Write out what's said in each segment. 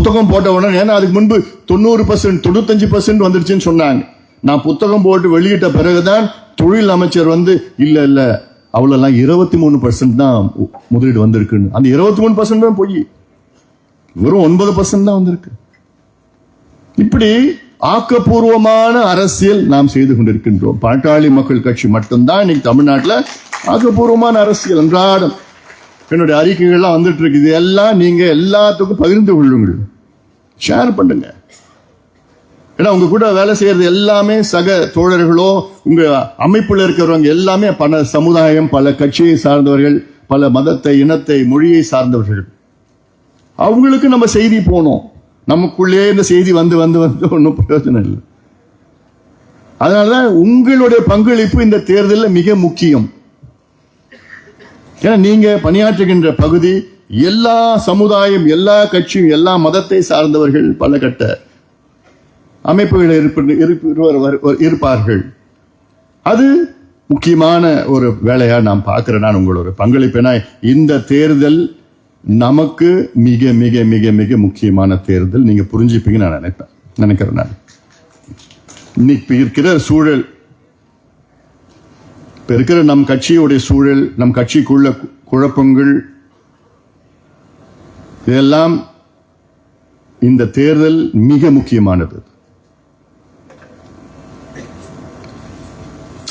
புத்தகம் போட்ட உடனே ஏன்னா அதுக்கு முன்பு தொண்ணூறு பர்சன்ட் தொண்ணூத்தஞ்சு பர்சன்ட் வந்துருச்சுன்னு சொன்னாங்க. நான் புத்தகம் போட்டு வெளியிட்ட பிறகுதான் தொழில் அமைச்சர் வந்து இல்ல இல்ல அவ்வளோலாம் இருபத்தி மூணு பர்சன்ட் தான் முதலீடு வந்திருக்குன்னு. அந்த இருபத்தி மூணு பர்சன்ட் தான் போய். வெறும் ஒன்பது பர்சன்ட் தான் வந்திருக்கு. இப்படி ஆக்கப்பூர்வமான அரசியல் நாம் செய்து கொண்டிருக்கின்றோம். பாட்டாளி மக்கள் கட்சி மட்டும்தான் இன்னைக்கு தமிழ்நாட்டில் ஆக்கப்பூர்வமான அரசியல் அன்றாடம் என்னுடைய அறிக்கைகள்லாம் வந்துட்டு இருக்கு. எல்லாம் நீங்கள் எல்லாத்துக்கும் பகிர்ந்து கொள்ளுங்கள். ஷேர் பண்ணுங்க. ஏன்னா உங்க கூட வேலை செய்யறது எல்லாமே சக தோழர்களோ உங்க அமைப்புல இருக்கிறவங்க எல்லாமே பல சமுதாயம் பல கட்சியை சார்ந்தவர்கள் பல மதத்தை இனத்தை மொழியை சார்ந்தவர்கள். அவங்களுக்கு நம்ம செய்தி போனோம். நமக்குள்ளே இந்த செய்தி வந்து வந்து வந்து ஒன்றும் பிரயோஜனம் இல்லை. அதனாலதான் உங்களுடைய பங்களிப்பு இந்த தேர்தலில் மிக முக்கியம். ஏன்னா நீங்க பணியாற்றுகின்ற பகுதி எல்லா சமுதாயம் எல்லா கட்சியும் எல்லா மதத்தை சார்ந்தவர்கள் பல கட்ட அமைப்புகள் வரு- இருப்பார்கள். அது முக்கியமான ஒரு வேலையா நான் பார்க்கிறேன். நான் உங்களோட பங்களிப்பேனா? இந்த தேர்தல் நமக்கு மிக மிக மிக மிக முக்கியமான தேர்தல். நீங்க புரிஞ்சுப்பீங்கன்னு நான் நினைப்பேன். நினைக்கிறேன் நான். இன்னைக்கு இருக்கிற சூழல் இப்ப இருக்கிற நம் கட்சியுடைய சூழல் நம் கட்சிக்குள்ள கு- குழப்பங்கள் இதெல்லாம் இந்த தேர்தல் மிக முக்கியமானது.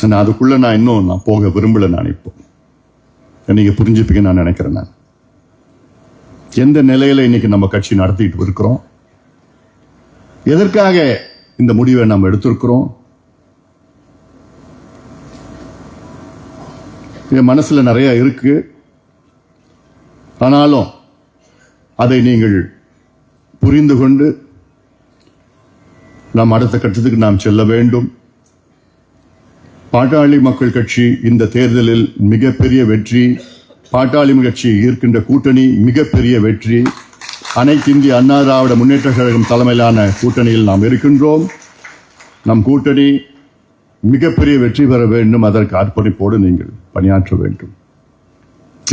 நான் அதுக்குள்ள நான் இன்னும் நான் போக விரும்பல நான் இப்போ. நீங்க புரிஞ்சுப்பீங்க நான் நினைக்கிறேன் நான். எந்த நிலையில இன்னைக்கு நம்ம கட்சி நடத்திட்டு இருக்கிறோம்? எதற்காக இந்த முடிவை நாம் எடுத்திருக்கிறோம்? என் மனசுல நிறைய இருக்கு. ஆனாலும் அதை நீங்கள் புரிந்து கொண்டு நாம் அடுத்த கட்டத்துக்கு நாம் செல்ல வேண்டும். பாட்டாளி மக்கள் கட்சி இந்த தேர்தலில் மிகப்பெரிய வெற்றி பாட்டாளி கட்சி ஈர்க்கின்ற கூட்டணி மிகப்பெரிய வெற்றி. அனைத்து இந்திய அண்ணா திராவிட முன்னேற்ற கழகம் தலைமையிலான கூட்டணியில் நாம் இருக்கின்றோம். நம் கூட்டணி மிகப்பெரிய வெற்றி பெற வேண்டும். அதற்கு அர்ப்பணிப்போடு நீங்கள் பணியாற்ற வேண்டும்.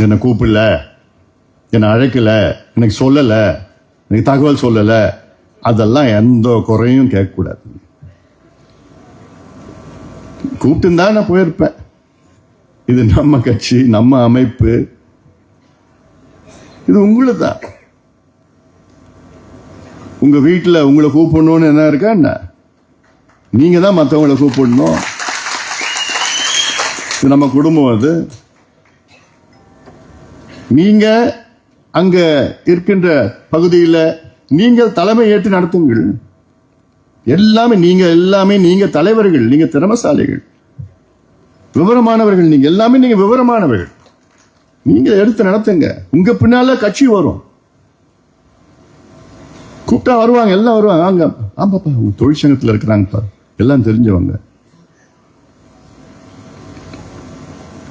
என்னை கூப்பிடல? என்னை அழைக்கலை எனக்கு சொல்லலை எனக்கு தகவல் சொல்லலை. அதெல்லாம் எந்த குறையும் கேட்கக்கூடாது. கூப்பிட்டு தான் நான் போயிருப்பேன். இது நம்ம கட்சி நம்ம அமைப்பு. இது உங்களுக்கு தான் உங்கள் வீட்டில் உங்களை கூப்பிடணும்னு என்ன இருக்கா என்ன? நீங்கள் தான் மற்றவங்களை கூப்பிடணும். இது நம்ம குடும்பம் அது. நீங்கள் அங்க இருக்கின்ற பகுதியில் நீங்கள் தலைமை ஏற்று நடத்துங்கள். எல்லாமே நீங்க எல்லாமே நீங்க தலைவர்கள் நீங்க திறமசாலிகள். விவரமானவர்கள் நீங்க எல்லாமே நீங்க விவரமானவர்கள். நீங்க எடுத்து நடத்துங்க. உங்க பின்னால கட்சி வரும். கூப்பிட்டா வருவாங்க எல்லாம் வருவாங்க. அங்க ஆமாப்பா உங்க தொழிற்சங்கத்தில் இருக்கிறாங்கப்பா எல்லாம் தெரிஞ்சவங்க.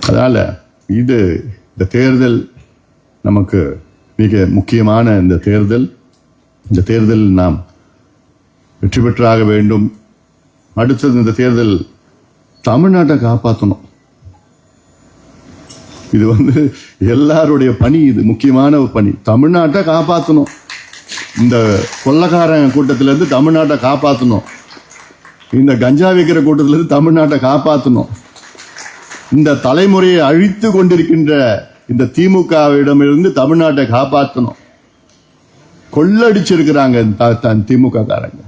அதனால இது இந்த தேர்தல் நமக்கு மிக முக்கியமான இந்த தேர்தல். இந்த தேர்தல் நாம் வெற்றி பெற்றாக வேண்டும். அடுத்தது இந்த தேர்தல் தமிழ்நாட்டை காப்பாற்றணும் இது வந்து எல்லாருடைய பணி இது முக்கியமான ஒரு பணி. தமிழ்நாட்டை காப்பாற்றணும் இந்த கொள்ளக்காரன் கூட்டத்திலேருந்து தமிழ்நாட்டை காப்பாற்றணும் இந்த கஞ்சா வைக்கிற கூட்டத்திலேருந்து தமிழ்நாட்டை காப்பாற்றணும் இந்த தலைமுறையை அழித்து கொண்டிருக்கின்ற இந்த திமுகவிடமிருந்து தமிழ்நாட்டை காப்பாற்றணும் கொள்ளடிச்சிருக்கிறாங்க த- திமுக காரங்க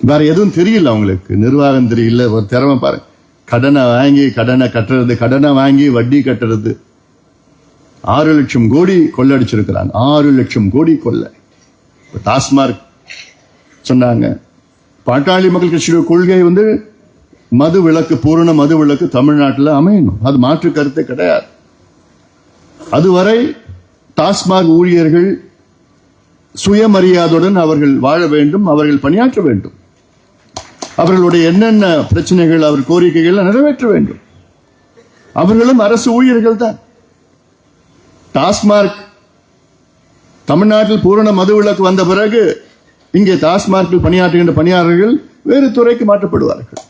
வேற எதுவும் தெரியல அவங்களுக்கு. நிர்வாகம் தெரியல. ஒரு திறமை பாருங்க. கடனை வாங்கி கடனை கட்டுறது கடனை வாங்கி வட்டி கட்டுறது. ஆறு லட்சம் கோடி கொள்ளடிச்சிருக்கிறாங்க. ஆறு லட்சம் கோடி கொள்ள. இப்போ டாஸ்மார்க் சொன்னாங்க. பாட்டாளி மக்கள் கட்சியோட கொள்கை வந்து மது விலக்கு பூரண மது விலக்கு தமிழ்நாட்டில் அமையணும். அது மாற்று கருத்தே கிடையாது. அதுவரை டாஸ்மாக் ஊழியர்கள் சுயமரியாதையுடன் அவர்கள் வாழ வேண்டும் அவர்கள் பணியாற்ற வேண்டும். அவர்களுடைய என்னென்ன பிரச்சனைகள் அவர் கோரிக்கைகள் நிறைவேற்ற வேண்டும். அவர்களும் அரசு ஊழியர்கள் தான். டாஸ்மார்க் தமிழ்நாட்டில் பூரண மது விளக்கு வந்த பிறகு இங்கே டாஸ்மார்க்கில் பணியாற்றுகின்ற பணியாளர்கள் வேறு துறைக்கு மாற்றப்படுவார்கள்.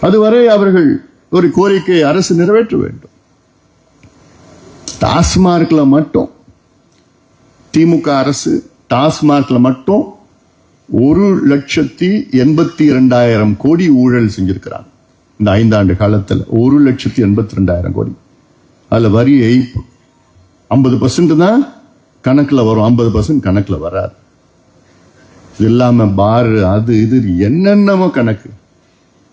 அதுவரை அவர்கள் ஒரு கோரிக்கை அரசு நிறைவேற்ற வேண்டும். டாஸ்மார்க்ல மட்டும் திமுக அரசு டாஸ்மார்க்ல மட்டும் ஒரு லட்சத்தி எண்பத்தி இரண்டாயிரம் கோடி ஊழல் செஞ்சிருக்கிறாங்க. இந்த ஐந்தாண்டு காலத்தில் ஒரு லட்சத்தி எண்பத்தி ரெண்டாயிரம் கோடி. அதில் வரி ஏய்ப்பு. ஐம்பது பர்சன்ட் தான் கணக்கில் வரும். ஐம்பது பர்சன்ட் கணக்கில் வராது. இது இல்லாமல் பாரு அது இது என்னென்னமோ கணக்கு.